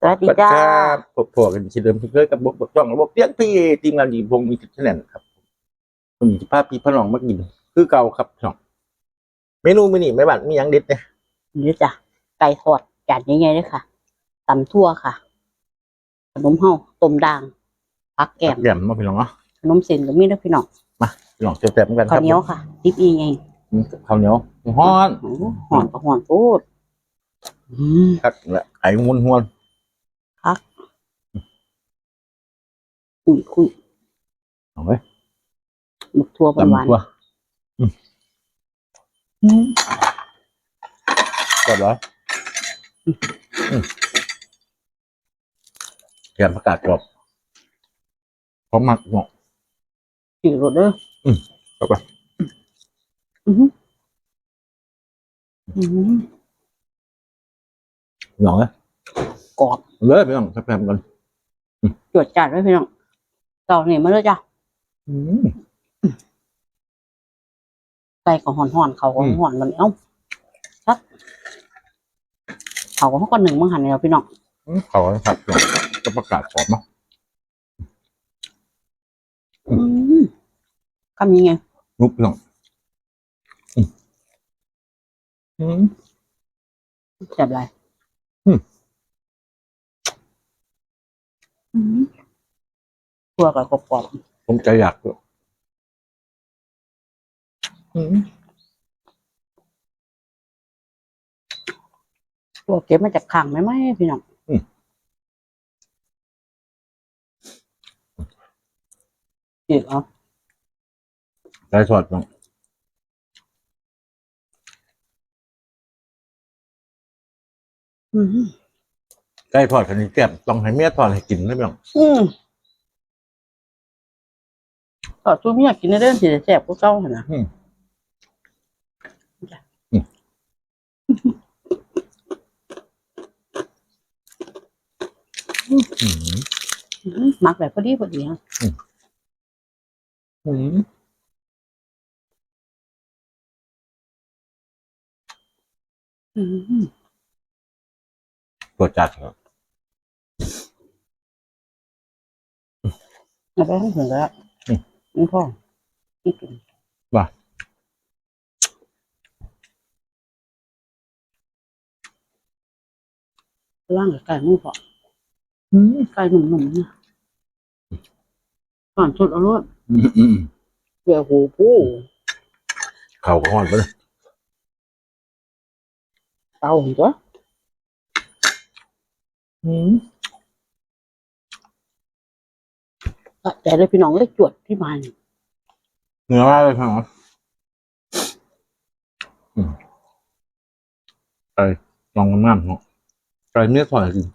สวัสดีจ้าพบพอกันเช่นเดิมเพื่อนกับบุ๊กบอกจ้องระบบเตียงพี่ทีมงานดีพงมีสิบคะแนนครับผมมีภาพพี่พระนองมากิน คือเก่าครับพี่น้องเมนูมื้อนี้ไม่บ้านมีหยังเด็ดเนี่ยนี่จ้ะไก่ทอดจานใหญ่ๆเลยค่ะตำทั่วค่ะ ขนมเฮาต้มด่างผักแกมแย่มมาพี่น้องเนาะขนมเส้นก็มีนะพี่น้องพี่น้องเจ็บๆเหมือนกันคข้ารัวบเหนียวค่ะดิบอีไงอืมข้าวเหนียวฮ้อนโอ้โหหอนก็หอนโพูดอืมครับและไอ้งวนหวน คุยคุยเอาไว้หมึกทั่วหวานตำตัวอืมอืมกดเหรออืมแกมประกาศกรอบพร้อมมักเหมาะๆจืดรสเด้อเข้าไปอือหืออือหือพี่น้องเลยกรอบเลยพี่น้องแซ่บๆกัน จวดจัดไว้พี่น้อง ต่อนี่มาเลยจ้ะอืมไก่ก็หอนหอนๆเขาก็อืมหอนมันเอ้าชักเขาก็เขาก็หนึ่งมังหันเนี่ยพี่น้องเขาครับพี่น้องก็ประกาศกรอบเนาะอืมคำยังไงนุบพี่น้องอืมอืมแซ่บไรอืมอืมตั วกับกรอบผมใจอยากด้วยอืมๆตัวเก็บมาจากขังไหมไหมพี่น้องจืดเอาใจสดพี่น้องอืมใกล้ทอดคันนี้แก้มต้องให้เมียทอดให้กินนะพี่น้อง อืม ต่อตู้เมียกินได้เด้อสิได้แซ่บกว่าเก่าหั่นนะอืมอืม อืมหมักแบบพอดีพอดีฮะอืมอืมตัวจัดครับเอาไปให้ถึงแล้ว นี่พ่อนี่กินว่าล่างกับไก่มือพออืมไก่หนุ่มๆนะก่อนชุดเอารวดอืมอืมเปลือกหูผู้เข่าก้อนไปเลยเตาหัวอืม แต่เลยพี่น้องเล็กจวดที่มานี่เนื้อมากเลยพี่น้องอืมไปลองกันน้ำเนาะไปเมียทอดให้กิน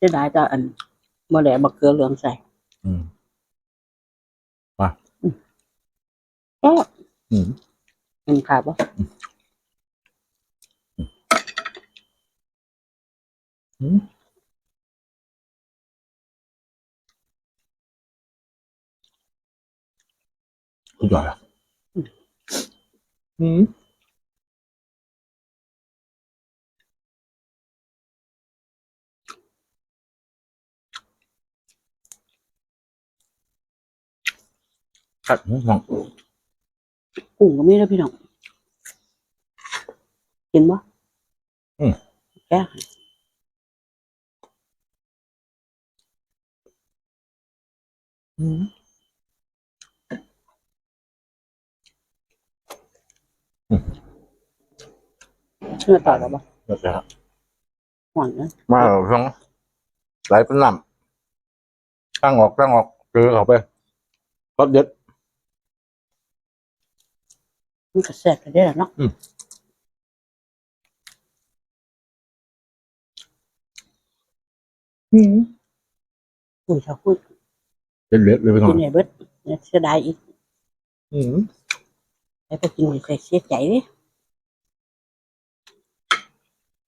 จะได้แต่อันมะแหลบักเกลือเหลืองใส่ อืมก็อืมมันขาดปะอืม สุดยอดอะอืมครับน้องกุ้งก็ไม่ได้พี่น้องกินปะอืมแก้ให้อืม เนื้อต่อแล้วปะเดี๋ยวนะครับหวานนะมาแล้วพี่น้องไหลเป็นน้ำตั้งออกตั้งออกเจอเขาไปรสเด็ดมันก็แซ่บไปได้แหละเนาะอืมอุ้ยถ้าพูดเด็ดเด็ดเลยพี่น้อกิงนไอ้เบิดเนี่ยเสียดายอีกอืมไอ้พวกกินใส่เสียใจดิ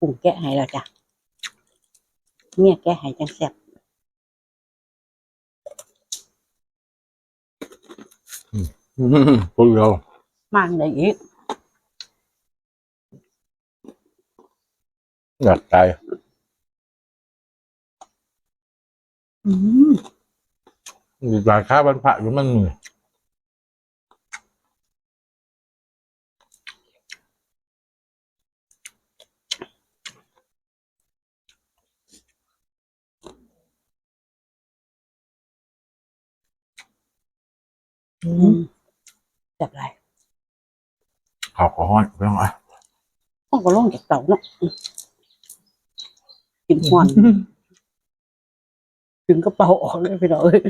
กุ้งแกะให้แล้วจ้ะเมียแกะให้จังแซ่บอืมพูดเดียวมากเลยอีกอยากตายอืมอยู่จ่ายค่าบรรพะอยู่มันมือ จากไรขาวขอห้อนไม่ต้องอะต้องก็ลงจากเต่าเนาะอืมกินหวานถึงกระเป๋าออกเลยพี่น้องเอ้ย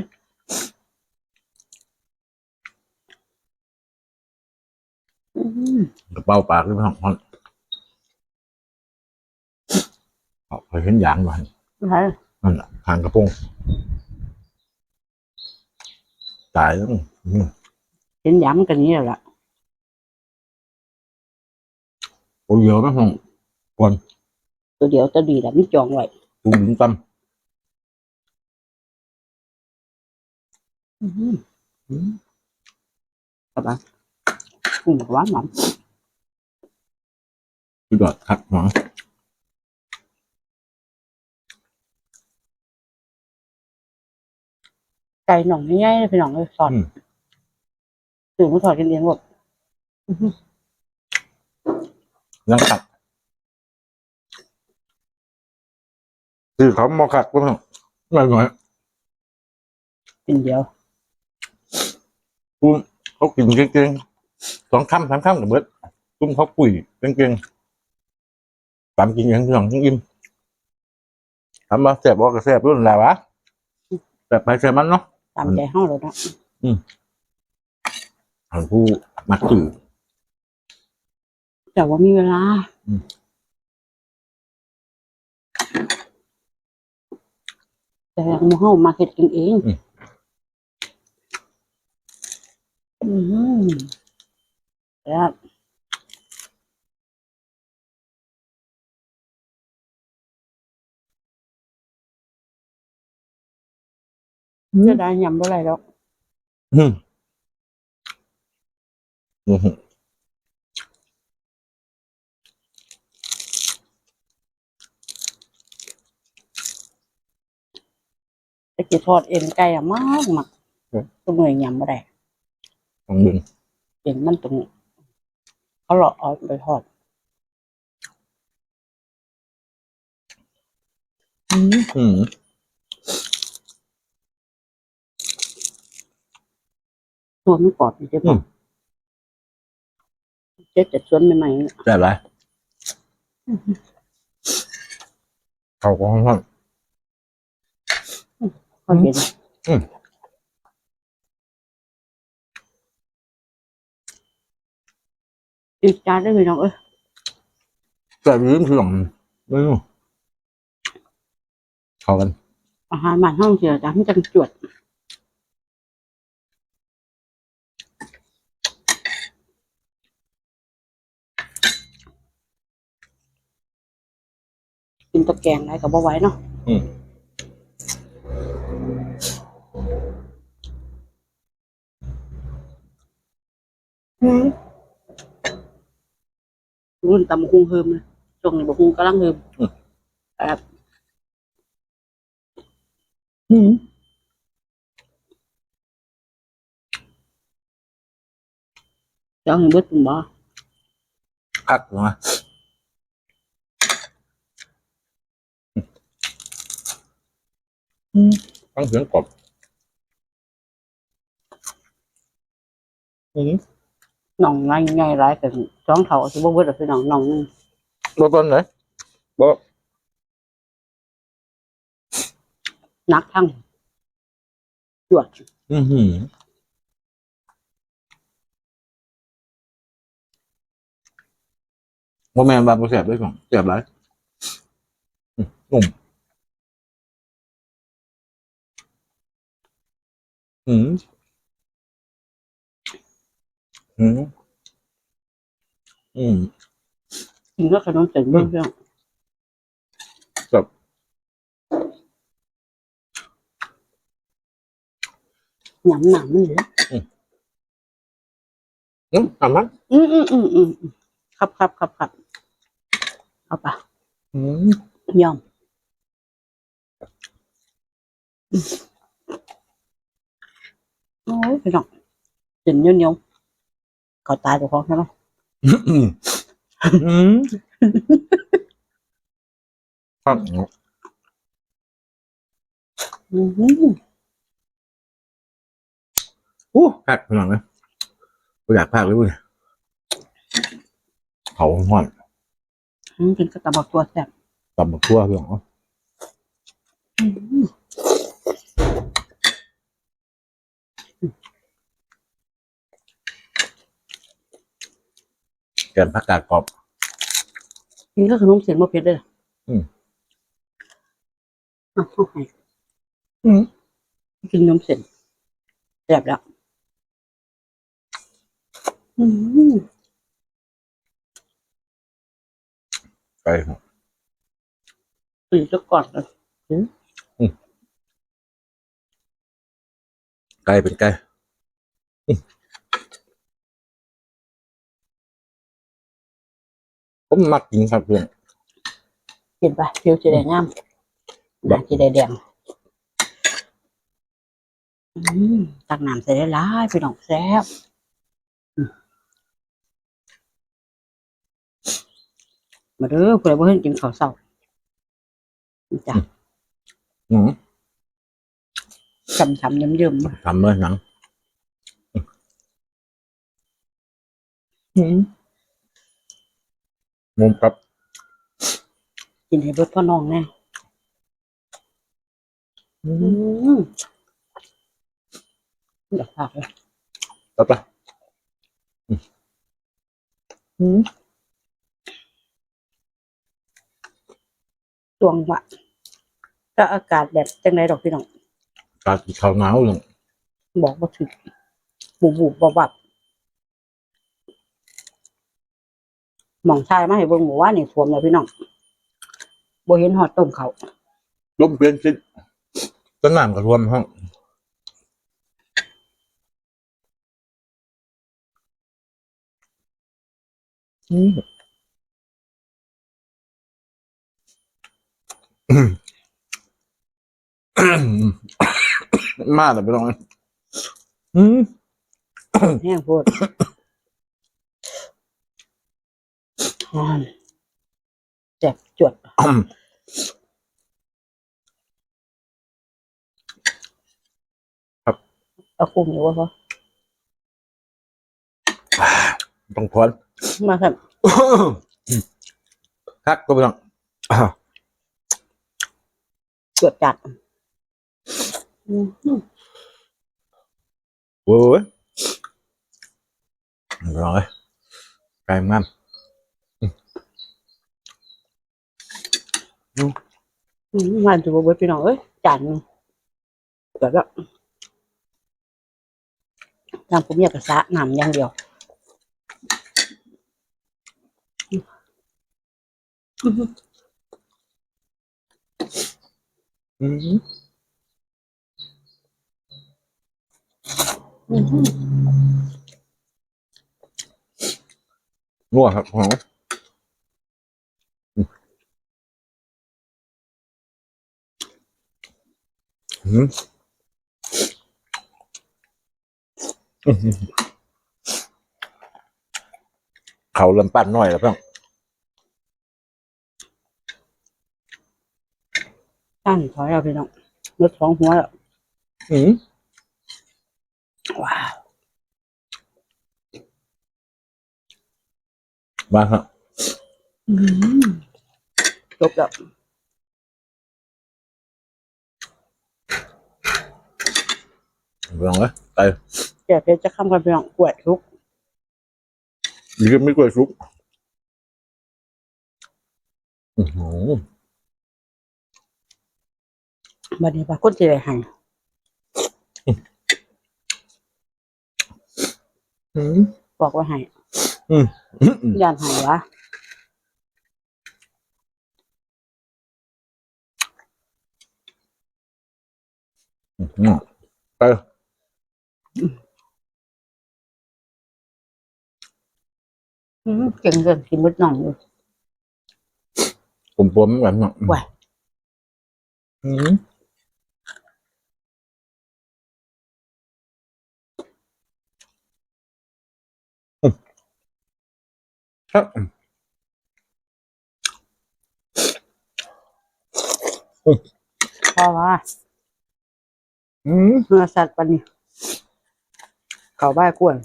อืมกระเป๋าปากหรือไม่ต้องห้อนเอาไปเห็นยางด้วยใช่นั่นแหละทางกระโปรง ตายแล้วอืมเห็นย้ำกันนี้แหละโอ้ยเยอะนะห้องตัวเดียวตัวดีแหละไม่จองไว้ตุ้มลิ้นตั้มอืมอืมกระบะกุ้งหวานหวานคือดอดขัดหวัง ไก่หน่องง่ายๆเลยพี่น้องเลยสอดถึงมาสอดกันเองหมดยังขัดคือเขามาขัดก็ต้องหน่อยหน่อยเป็นเดียวตุ้มเขากินเก่งๆสองคำสามคำกับเบิดตุ้มเขาปุ๋ยเก่งๆตามกินอย่างที่สองทั้งอิ่มทำมาแสบบอกก็แสบรุ่นแล้ววะแสบไปแสบมันเนาะ ตามใจห้าเลยเนาะทางผู้มักสื่อแต่ว่ามีเวลาอืมแต่หมูเฮามาเฮ็ดกินเองอืมแล้ว จะได้ยำบ่ไรแล้วอืมอืมจะกินทอดเอ็นไก่อะมากมากตัวหน่วยยำบ่ได้ของดึงเอ็นมันตรงเขาหลอกเอาไปทอดอืม ตัวมันกรอบอยู่ใช่ปะเจ๊แต่ส่วนใหม่ๆเนี่ยแสบไรเขาก็ห้องเขาเห็นอืมอีกจานได้ไหมน้องเอ้ยแสบยืมคือหลงไม่รู้เข้ากันอาหารบ้านห้องเสียจังจังจวด กินตะแกรงอะไรกับบ่ไหว้เนาะอืมรุ่นตำคุงเฮิมเลยช่วงนี้บคุงกำลังเฮิมอืมครับอืมเจ้าเห็นเบิดปุ่มบ่คักมาต้ องเสียงกบอืมหน่องง่ายง่ายร้ายกันสองเท่าสิบ่เบิดหรอกคือหน่องหน่องหนึงบต้นไหนบ่นักทั้งจวดอือหือว่าแมนบาบ่แสบด้วยของแสบไรอืมนุ่ม อืมอืมอืมกินก็ขนมเส้นเบิ่งเรื่องครับหยำหนำมันเหลืออืมทำมั้ยอืมอืมอืมอืมครับครับครับครับเอาปะอืมยอมโอ้ ยพี่น้องกินเหนียวๆเขาตายตัวของใช่ไหมอืมอืมครับอืมอู้พักหน่อยไหมกูอยากพักเลยเว้ยเขาห่อนอืมกินกระตับตัวแซ่บตำบักทั่วเพื่อนเอาอื มแกนผักกาดกรอบ กินก็ขนมเสียงมาเผ็ดเลยอืม อะเอาให้อืมกินนมเส้นแซ่บแล้วอืมไก่ปีจะก่อนเลยไก่เป็นไก่อืม ผมมักกินครับเพื่อนกินไปผิวจะได้งามหน้าจะได้แดงอืมตักน้ำใส่ได้หลายพี่น้องแซ่บอืมมาเด้อเพื่อนบ่เห็นกินข้าวเช้าจ้ะอืมช้ำๆเยิ้มๆทำเลยหนังอืม มุมครับ กินให้เบิดพ่อน้องแน่อือืมมอยากฝากเลยตัดไปอืมอืมตวงวะก็อากาศแบบจังไรดอกพี่น้อง กาดข้าวหนาวเลยบอกว่าถึงบุบบุบบับบับ หมองชายมาให้เบิ่งหมู่ว่านี่สวมแล้วพี่น้องบ่เห็นหอดต้มเขาลมเปลี่ยนชิดต้นน้ำกระท่วมห้องอืมมาแต่ไม่ต้องอืม แห้งโพดอ่อน แจ็บจวดเอาคุมอยู่ว่าพอต้องพอนมาครับ ครับก็ไม่ต้องอ่าจวดจัดอืมโว้ยร้อยไกลมาก อืมมันจะบ่เบิดพี่น้องเอ้ยจานหนึงจวดแล้วทางผมอยากกระสะน้ำอย่างเดียวอืมอืม นัวครับหอมอืมอืม เขาลำปั้นหน่อยแล้วเพื่อนตั้งถอยเอาพี่น้องรถสองหัวแล้วอืมว้าวมาครับอืมจบแล้ว ลองเลยไปแจกเพชรจะข้ามกันพี่น้องกล้วยทุกยืมไม่กล้วยซุปอือหือบัดนี้ปาคนสิได้ให้อืมบอกว่าให้อืมอืมย่านให้วะอืมไป เก่งเกินกินมดหน่องเลยผมปวดไม่ไหวหรองไหวอืมครับพอว่าอืมเนื้อสัตว์ปนี้ เขาบ้ายกล้วย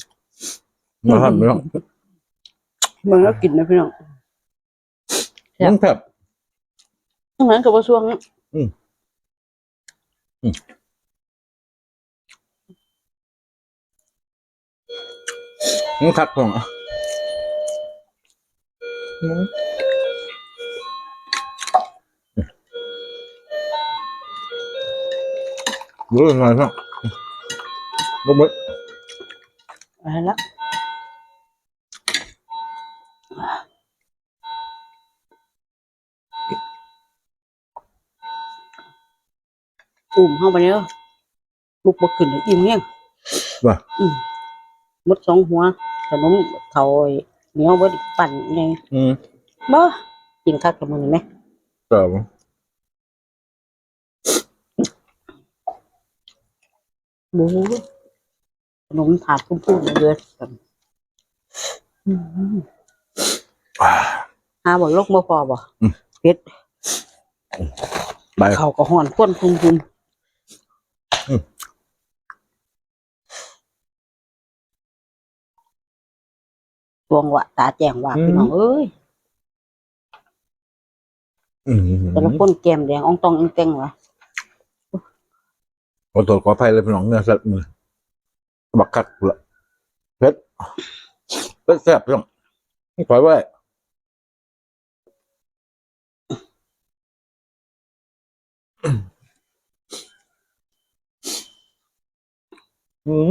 มาทำไม่ต้องมึงแล้วกินนะพี่น้องครับมันแบบเหมือนกับว่าช่วงนี้มันคัดผมอะอืมดูหน่อยครับลงมื ออะไรละอุ่มเข้าไปเนี้ยลูกบกขึ้นเลยอิ่มเนี่ยงว่าอืมมดสองหัวขนมเขาเหนียวเบิดอีกปั่นไงอืมบ่กินคักกับมือไหมก็บูข นมถาดพุ่มๆเลยกันอืมอ่าหาบ่ลกบ่พอบ่อืมเผ็ดไปเขาก็ห่อนข้นคุมคุมอืมดวงวะตาแจ้งว่าพี่น้องเอ้ยอืมแต่ละคนแก้มแดงอ่องตองอิงเต็งวะขอโทษขออภัยเลยพี่น้องเนื้อสัตว์มือ บักคักละเพชรเพชรแซ่บพี่น้องขอยไว้อืม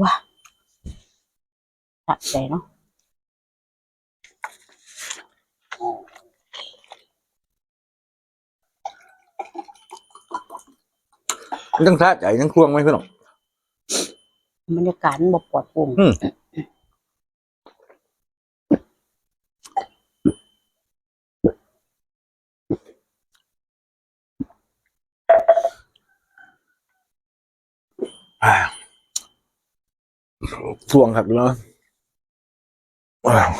ว้าสะใจเนาะ ยังท่าใจยังควงไหมพี่น้องบรรยากาศมันบ่ปลอดโปร่งอืมอ่าทวงครับพี่น้องว้าว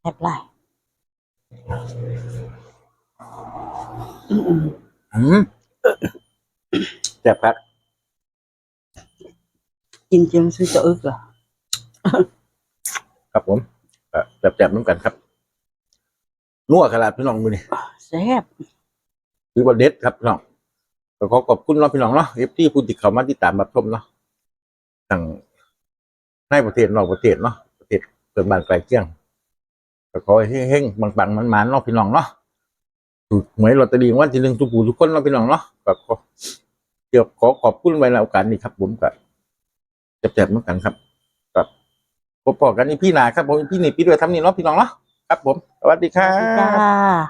แทบไร อืมอืมแซ่บครับๆกินจนซื้อจะอึกเหรอครับผมเอ่อแซ่บๆน้ำกันครับนัวขนาดพี่น้องมือนี่แซ่บคือว่าเด็ดครับพี่น้องก็ขอขอบคุณเนาะพี่น้องเนาะเอฟที่ผู้ติดเขามาติดตามรับชมเนาะทั้งในประเทศนอกประเทศเนาะประเทศเกิดบ้านไกลเกลี้ยงก็ขอให้เฮงๆปังๆมันๆเนาะพี่น้องเนาะ ถูกหวยลอตเตอรี่รางวันที่หนึ่งทุกผู้ทุกคนเราพี่น้องเนาะก็ขอเดี๋ยวขอขอบคุณไว้ในโอกาสนี้ครับ ผมก็แจ็บๆเหมือนกันครับกับพบกันนี่พี่นาครับผมพี่นี่พี่ด้วยทำนี่เนาะพี่น้องเนาะครับ ผมสวัสดีครับ